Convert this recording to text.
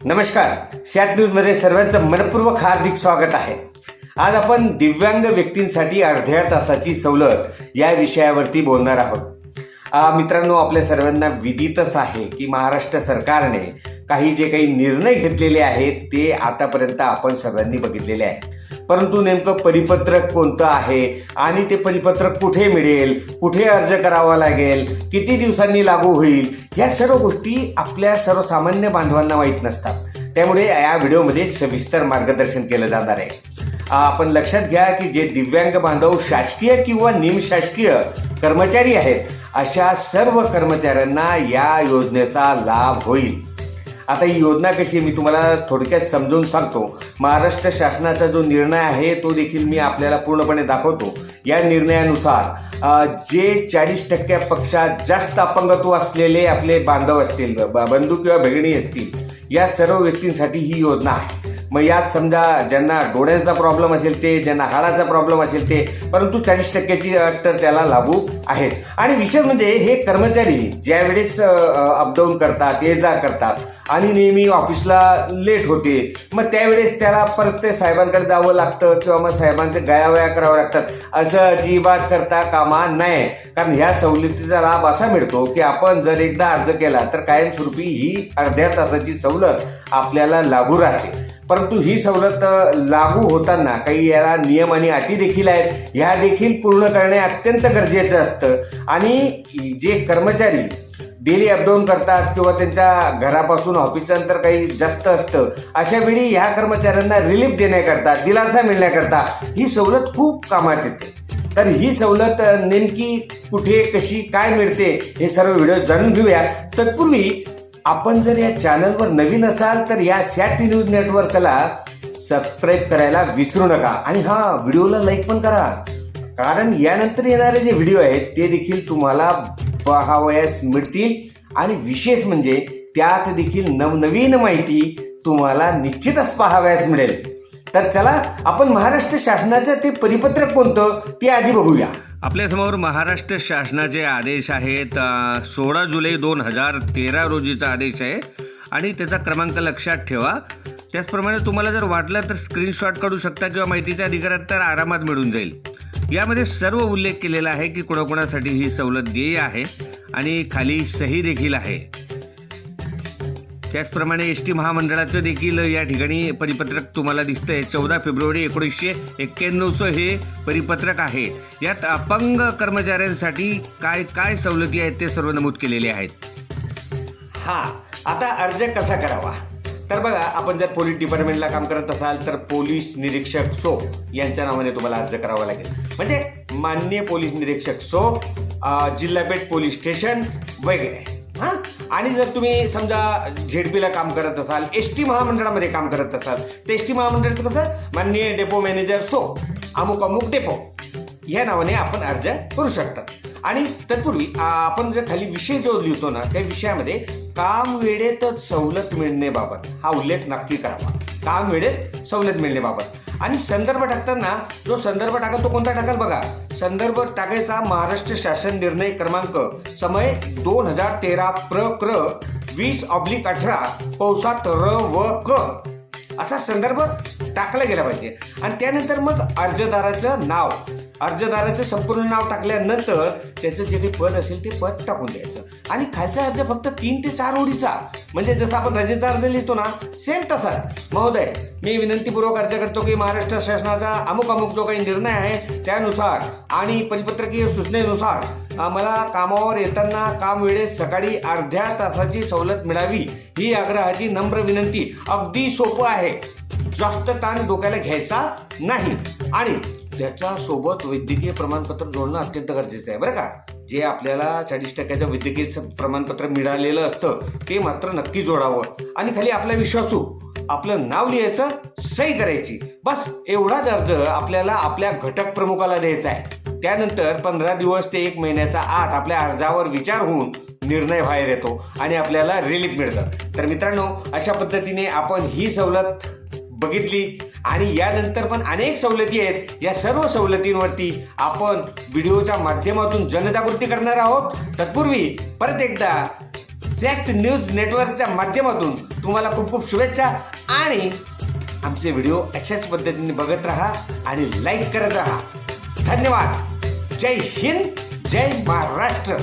नमस्कार सॅट न्यूजमध्ये सर्वांचं मनपूर्वक हार्दिक स्वागत आहे. आज आपण दिव्यांग व्यक्तींसाठी अर्ध्या तासाची सवलत या विषयावरती बोलणार आहोत. मित्रांनो आपल्या सर्वांना विदितच आहे की महाराष्ट्र सरकारने काही जे काही निर्णय घेतलेले आहेत ते आतापर्यंत आपण सर्वांनी बघितलेले आहेत. परंतु नेमकं परिपत्रक कोणतं आहे आणि ते परिपत्रक कुठे मिळेल कुठे अर्ज करावा लागेल किती दिवसांनी लागू होईल या सर्व गोष्टी आपल्या सर्वसामान्य बांधवांना माहीत नसतात. त्यामुळे या व्हिडिओमध्ये सविस्तर मार्गदर्शन केलं जाणार आहे. आपण लक्षात घ्या की जे दिव्यांग बांधव शासकीय किंवा निमशासकीय कर्मचारी आहेत अशा सर्व कर्मचाऱ्यांना या योजनेचा लाभ होईल. आता ही योजना कशी आहे मी तुम्हाला थोडक्यात समजून सांगतो. महाराष्ट्र शासनाचा जो निर्णय आहे तो देखील मी आपल्याला पूर्णपणे दाखवतो. या निर्णयानुसार जे चाळीस टक्क्यापेक्षा जास्त अपंगत्व असलेले आपले बांधव असतील बंधू किंवा भगिनी असतील या सर्व व्यक्तींसाठी ही योजना आहे. मग यात समजा ज्यांना डोळ्यांचा प्रॉब्लेम असेल ते ज्यांना हाडाचा प्रॉब्लेम असेल ते परंतु चाळीस टक्क्याची अट तर त्याला लागू आहेत. आणि विशेष म्हणजे हे कर्मचारी ज्यावेळेस अपडाऊन करतात ये जा करतात आणि नेहमी ऑफिसला लेट होते मग त्यावेळेस त्याला परत ते साहेबांकडे जावं लागतं किंवा मग साहेबांचे गयावया करावं लागतात. असं अजिबात करता कामा नाही कारण ह्या सवलतीचा लाभ असा मिळतो की आपण जर एकदा अर्ज केला तर कायमस्वरूपी ही अर्ध्या तासाची सवलत आपल्याला लागू राहते. परंतु ही सवलत लागू होताना काही याला नियम आणि अटी देखील आहेत. ह्या देखील पूर्ण करणे अत्यंत गरजेचं असतं. आणि जे कर्मचारी डेली अपडाऊन करतात किंवा त्यांच्या घरापासून ऑफिसचं अंतर काही जास्त असतं अशा वेळी ह्या कर्मचाऱ्यांना रिलीफ देण्याकरता दिलासा मिळण्याकरता ही सवलत खूप कामात येते. तर ही सवलत नेमकी कुठे कशी काय मिळते हे सर्व व्हिडिओ जाणून घेऊया. तत्पूर्वी आपण जर या चॅनलवर नवीन असाल तर या सॅटी न्यूज नेटवर्कला सबस्क्राईब करायला विसरू नका. आणि हा व्हिडिओला लाईक पण करा. कारण यानंतर येणारे जे व्हिडिओ आहेत ते देखील तुम्हाला पाहावयास मिळतील. आणि विशेष म्हणजे त्यात देखील नवनवीन माहिती तुम्हाला निश्चितच पाहावयास मिळेल. तर चला आपण महाराष्ट्र शासनाचं ते परिपत्रक कोणतं ते आधी बघूया. आपल्यासमोर महाराष्ट्र शासनाचे आदेश आहेत. सोळा जुलै दोन हजार तेरा रोजीचा आदेश आहे. आणि त्याचा क्रमांक लक्षात ठेवा. त्याचप्रमाणे तुम्हाला जर वाटलं तर स्क्रीनशॉट काढू शकता किंवा माहितीच्या अधिकारात तर आरामात मिळून जाईल. यामध्ये सर्व उल्लेख केलेला आहे की कोणाकोणासाठी ही सवलत देय आहे आणि खाली सही देखील आहे. त्याचप्रमाणे एस टी महामंडळाचं देखील या ठिकाणी परिपत्रक तुम्हाला दिसतंय. चौदा फेब्रुवारी एकोणीसशे एक्क्याण्णवचं हे परिपत्रक आहे. यात अपंग कर्मचाऱ्यांसाठी काय काय सवलती आहेत ते सर्व नमूद केलेले आहेत. हा आता अर्ज कसा करावा? तर बघा आपण जर पोलीस डिपार्टमेंटला काम करत असाल तर पोलीस निरीक्षक सो यांच्या नावाने तुम्हाला अर्ज करावा लागेल. म्हणजे माननीय पोलीस निरीक्षक सो जिल्हापेठ पोलीस स्टेशन वगैरे. हां? आणि जर तुम्ही समजा झेडपीला काम करत असाल एस टी महामंडळामध्ये काम करत असाल तर एस टी महामंडळाचं कसं? माननीय डेपो मॅनेजर सो अमुक अमुक डेपो. या नावाने आपण अर्ज करू शकतात आणि तत्पूर्वी आपण जर खाली विषय जो लिहितो ना त्या विषयामध्ये काम वेळेत सवलत मिळण्याबाबत हा उल्लेख नक्की करावा. काम वेळेत सवलत मिळण्याबाबत आणि संदर्भ टाकताना जो संदर्भ टाकाल तो कोणता टाकाल बघा. संदर्भ टाकायचा महाराष्ट्र शासन निर्णय क्रमांक. समय दोन हजार तेरा प्र क्र वीस ऑब्लिक अठरा पौसात र व क. असा संदर्भ टाकला गेला पाहिजे. आणि त्यानंतर मग अर्जदाराचं नाव. अर्जदाराचं संपूर्ण नाव टाकल्यानंतर त्याचं जे काही पद असेल ते पद टाकून द्यायचं. आणि खालचा अर्ज फक्त तीन ते चार ओळीचा म्हणजे जसं आपण रजेचा अर्ज लिहितो ना सेम तसाच महोदय मी विनंतीपूर्वक अर्ज करतो की महाराष्ट्र शासनाचा अमुक अमुक जो काही निर्णय आहे त्यानुसार आणि परिपत्रकीय सूचनेनुसार मला कामावर येताना काम वेळेत सकाळी अर्ध्या तासाची सवलत मिळावी ही आग्रहाची नम्र विनंती. अगदी सोपं आहे. जास्त ताण डोक्याला घ्यायचा नाही. आणि त्याच्या सोबत वैद्यकीय प्रमाणपत्र जोडणं अत्यंत गरजेचं आहे. बरं का? जे आपल्याला चाळीस टक्क्याचं वैद्यकीय प्रमाणपत्र मिळालेलं असतं ते मात्र नक्की जोडावं. आणि खाली आपला विश्वासू आपलं नाव लिहायचं सही करायची. बस एवढाच अर्ज आपल्याला आपल्या घटक प्रमुखाला द्यायचा आहे. त्यानंतर पंधरा दिवस ते एक महिन्याचा आत आपल्या अर्जावर विचार होऊन निर्णय बाहेर येतो आणि आपल्याला रिलीफ मिळतं. तर मित्रांनो अशा पद्धतीने आपण ही सवलत बघितली. आणि यानंतर पण अनेक सवलती आहेत. या सर्व सवलतींवरती आपण व्हिडिओच्या माध्यमातून जनजागृती करणार आहोत. तत्पूर्वी परत एकदा सॅक्ट न्यूज नेटवर्कच्या माध्यमातून तुम्हाला खूप खूप शुभेच्छा आणि आमचे व्हिडिओ अशाच पद्धतीने बघत राहा आणि लाईक करत राहा. धन्यवाद. जय हिंद जय महाराष्ट्र.